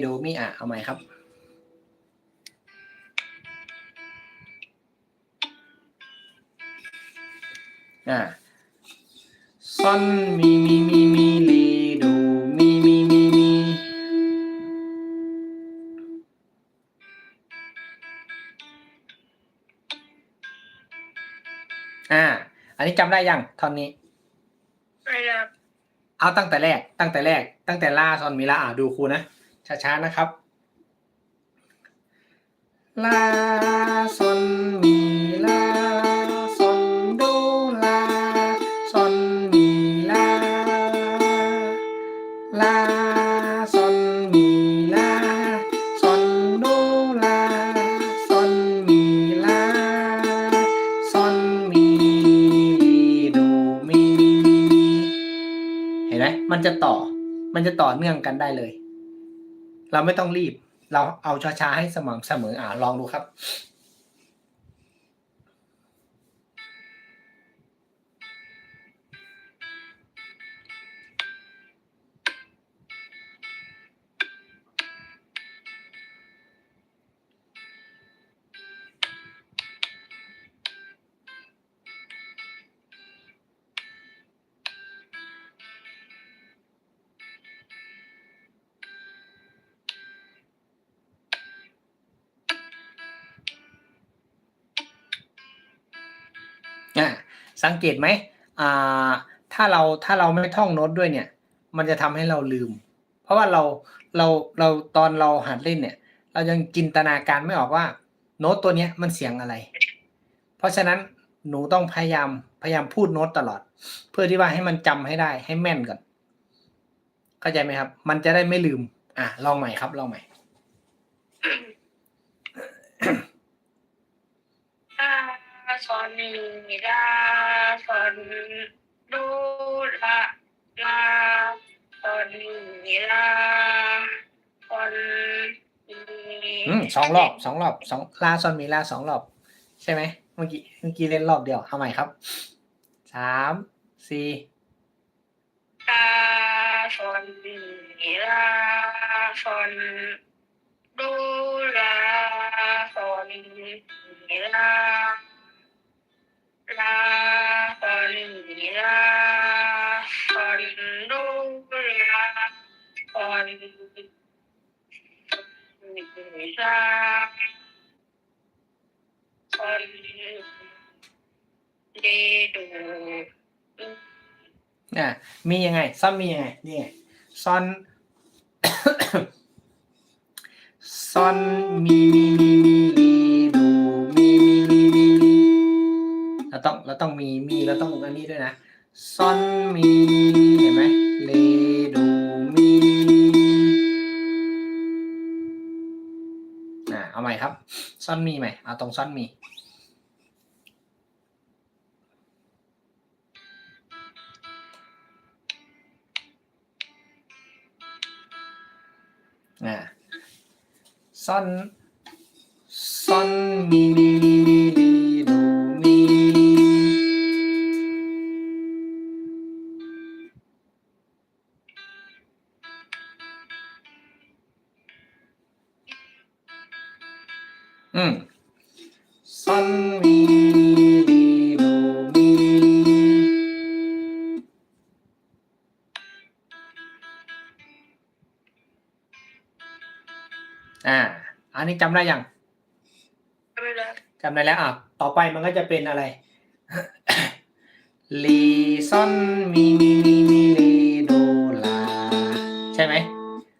โดมีอะเอาใหม่ครับอ่าซอนมีมีมีมีเลโดมีมีมีมีอ่า อันนี้จำได้ยังท่อนนี้ไม่ได้เอาตั้งแต่แรก ตั้งแต่แรก ตั้งแต่ลาซอนมีลาอ่าดูครูนะ ช้าๆนะครับ ลาซอนมีลาซอนโดลาซอนมีลา ลาซอนมีลาซอนโดลาซอนมีลาซอนมีดมีมีมีมี เห็นไหมมันจะต่อ มันจะต่อเนื่องกันได้เลย เราไม่ต้องรีบ เราเอาช้าๆให้สม่ำเสมออ่าลองดูครับ สังเกตไหมอ่าถ้าเราถ้าเราไม่ท่องโน้ตด้วยเนี่ย มันจะทำให้เราลืม เพราะว่าเราเราเราตอนเราหัดเล่นเนี่ย เรายังจินตนาการไม่ออกว่า โน้ตตัวเนี้ยมันเสียงอะไร เพราะฉะนั้นหนูต้องพยายามพยายามพูดโน้ตตลอด เพื่อที่ว่าให้มันจำให้ได้ให้แม่นก่อนเข้าใจไหมครับ มันจะได้ไม่ลืม อะลองใหม่ครับลองใหม่ ลาซอนมีลาซอนโดลาลาซอนมีลาซอนมีอืมสองรอบสองรอบสองลาซอนมีลาสองรอบ ใช่ไหมเมื่อกี้เมื่อกี้เล่นรอบเดียวเอาใหม่ครับสามสี่ลาซอนมีลาซอนโดลาาซอนเดโดอะมียังไงซ่อนมียังไงนี่ซ่อนซ่อนมีมีมีมีลีดูมีมีมีมีมีเราต้องเราต้องมีมีเราต้องอันนี้ด้วยนะซ่อนมีเห็นไหมเลดู เอาใหม่ครับ ซ่อนมีใหม่เอาตรงซ่อนมี อ่าซ่อนซ่อนมี ซ่อนมีลีดูมีอ่า อันนี้จำได้ยังไม่ได้จำได้แล้วอะต่อไปมันก็จะเป็นอะไรลีซอนมีมีมีมีลีโดลา ใช่ไหม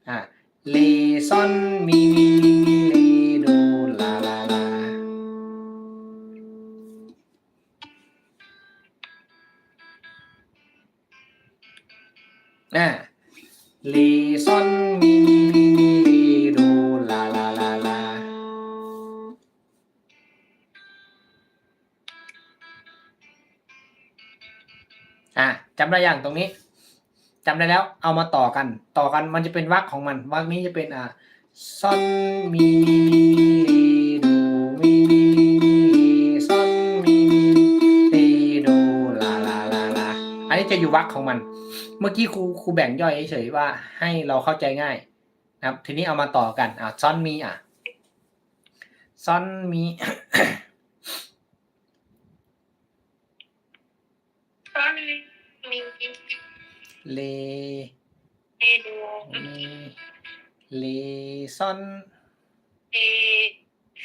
อ่าลีซอนมีมีมี อ่าลีซอนมีมีมีมีลีโดลาลาลาลาอะจำได้อยังตรงนี้จำได้แล้วเอามาต่อกัน ต่อกันมันจะเป็นวรรคของมันวรรคนี้จะเป็นอ่าซอนมีมีมี จะอยู่วรรคของมัน เมื่อกี้ครูครูแบ่งย่อยเฉยๆว่าให้เราเข้าใจง่ายนะครับ ทีนี้เอามาต่อกันอะซอนมีอะซอนมีตอนมีเลเอโดมีเลซอนเอ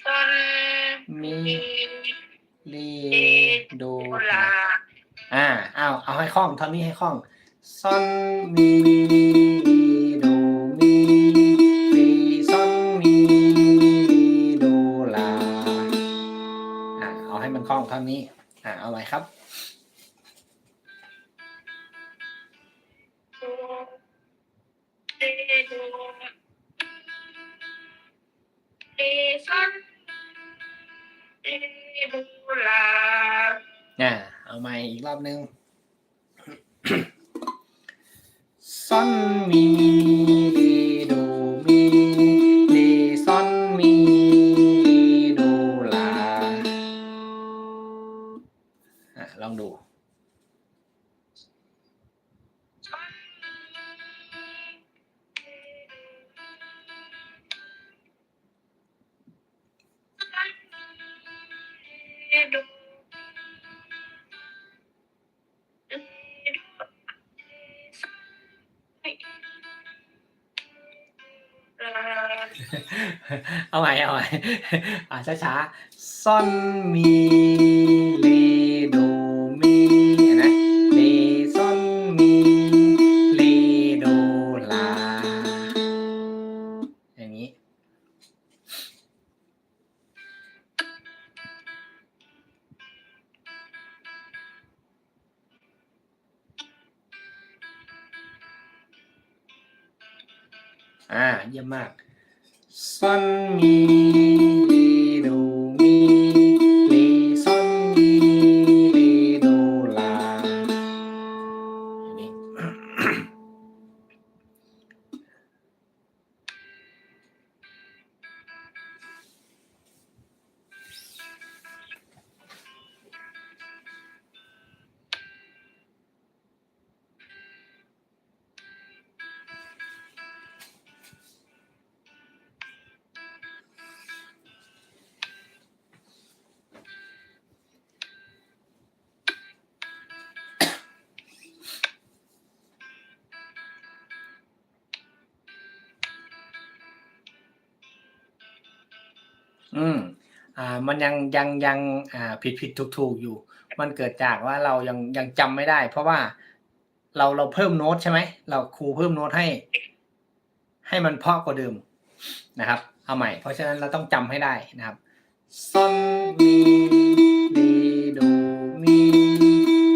ซอนมีมีเลเอโดโดลา อ่าเอาเอาให้คล่องท่อนนี้ให้คล่องซอนมีโดมีมีซอนมีโดลาอ่าเอาให้มันคล่องท่อนนี้อ่าเอาไว้ครับ อีกรอบหนึ่งซอนมีมีโดมีเลซอนมีโดลาอะลองดูเอโด เอาใหม่เอาใหม่อะช้าๆซอนมีเลโดมีเห็นไหมเลซอนมีเลโดลาอย่างนี้ อ่าเยี่ยมมาก ซอ อืม อ่า มันยังยังยังอ่าผิดผิดถูกถูกอยู่ มันเกิดจากว่าเรายังยังจำไม่ได้ เพราะว่าเราเราเพิ่มโน้ตใช่ไหม เราครูเพิ่มโน้ตให้ ให้มันเพราะกว่าเดิมนะครับ เอาใหม่ เพราะฉะนั้นเราต้องจำให้ได้นะครับซอนมีเลโดมี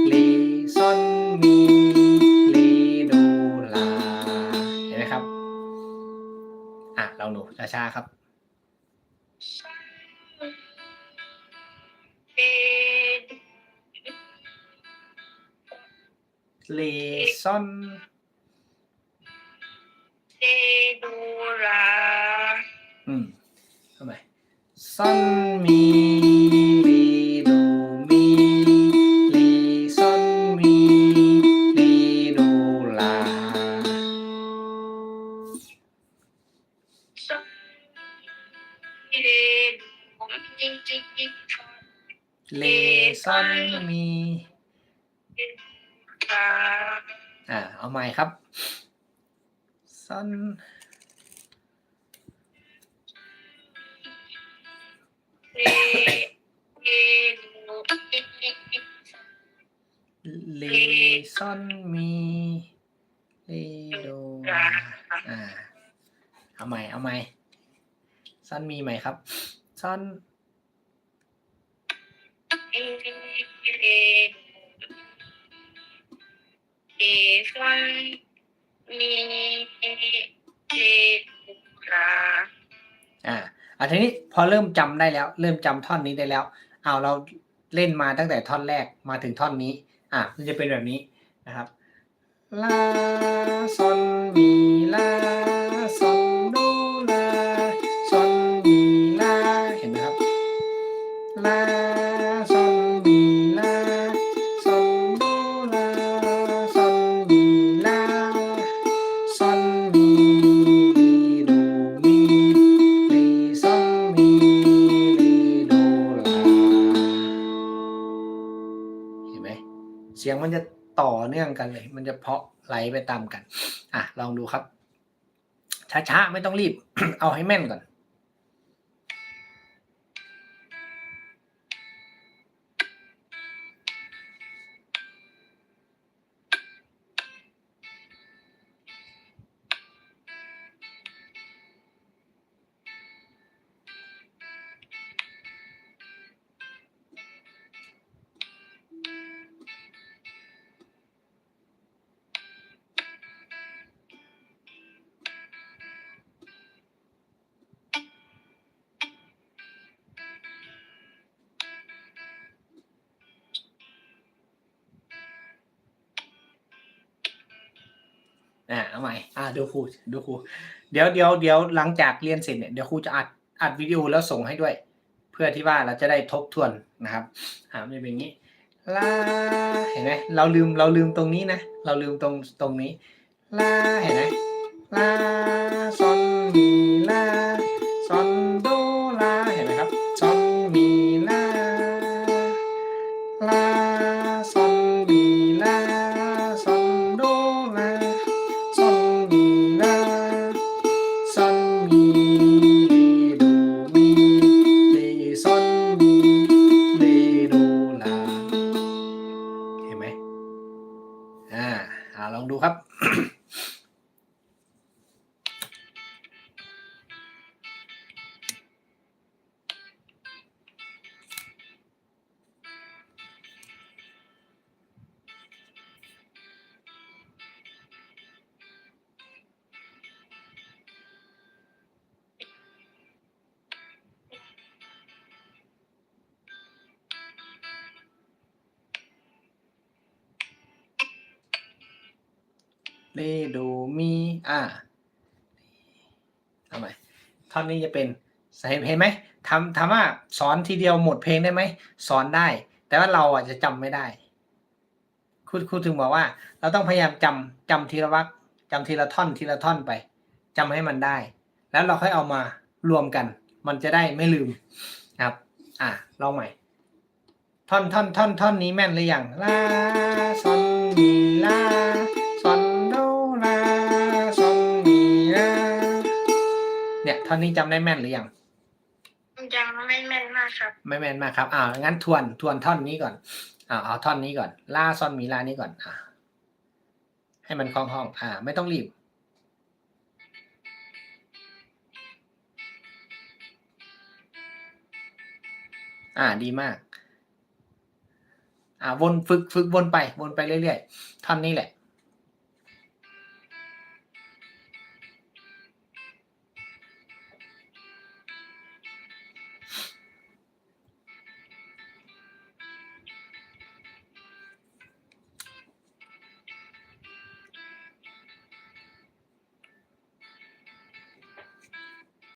เลซอนมีเลโดลาเห็นไหมครับ อะลองดูช้าๆครับ เลซอนเอโดลาอืมทำไมซอนมี ลาอ่า เอาใหม่ครับซอนเอเอโดจริงจริงจริงเลซอนมีเลโดลาอ่า เอาใหม่ เอาใหม่ซอนมีใหม่ครับซอน เอเอเอซอนมีเอเอลาอ่าอะทีนี้พอเริ่มจำได้แล้ว เริ่มจำท่อนนี้ได้แล้วเอาเราเล่นมาตั้งแต่ท่อนแรกมาถึงท่อนนี้ อะมันจะเป็นแบบนี้นะครับลาซอนมีลา ต่อเนื่องกันเลย มันจะเพาะไหลไปตามกัน อะลองดูครับ ช้าๆ ไม่ต้องรีบ เอาให้แม่นก่อน อ่าเอาใหม่อ่าดูครูดูครูเดี๋ยวเดี๋ยวเดี๋ยวหลังจากเรียนเสร็จเนี่ยเดี๋ยวครูจะอัดอัดวิดีโอแล้วส่งให้ด้วย เพื่อที่ว่าเราจะได้ทบทวนนะครับอ่ามันจะเป็นอย่างนี้ลาเห็นไหมเราลืมเราลืมตรงนี้นะ เราลืมตรงตรงนี้ลาเห็นไหมลาซอนมีลา เรโดมีอ่าทำไมท่อนนี้จะเป็นเห็นไหมทำทำว่าสอนทีเดียวหมดเพลงได้ไหมสอนได้ แต่ว่าเราอะจะจำไม่ได้ครูครูถึงบอกว่า เราต้องพยายามจำจำทีละวรรคจำทีละท่อนทีละท่อนไปจำให้มันได้ แล้วเราค่อยเอามารวมกัน มันจะได้ไม่ลืมครับ อะลองใหม่ ท่อนท่อนท่อนท่อนนี้แม่นหรือยังลาซอ ท่อนนี้จำได้แม่นหรือยังยังไม่แม่นมากครับ ไม่แม่นมากครับอ่างั้นทวนทวนท่อนนี้ก่อนอ่าเอาท่อนนี้ก่อนลาซอนมีลานี้ก่อน อ่าให้มันคล่องห้อง อ่า ไม่ต้องรีบอ่าดีมาก อ่าวนฝึกฝึกวนไป วนไปเรื่อยๆท่อนนี้แหละ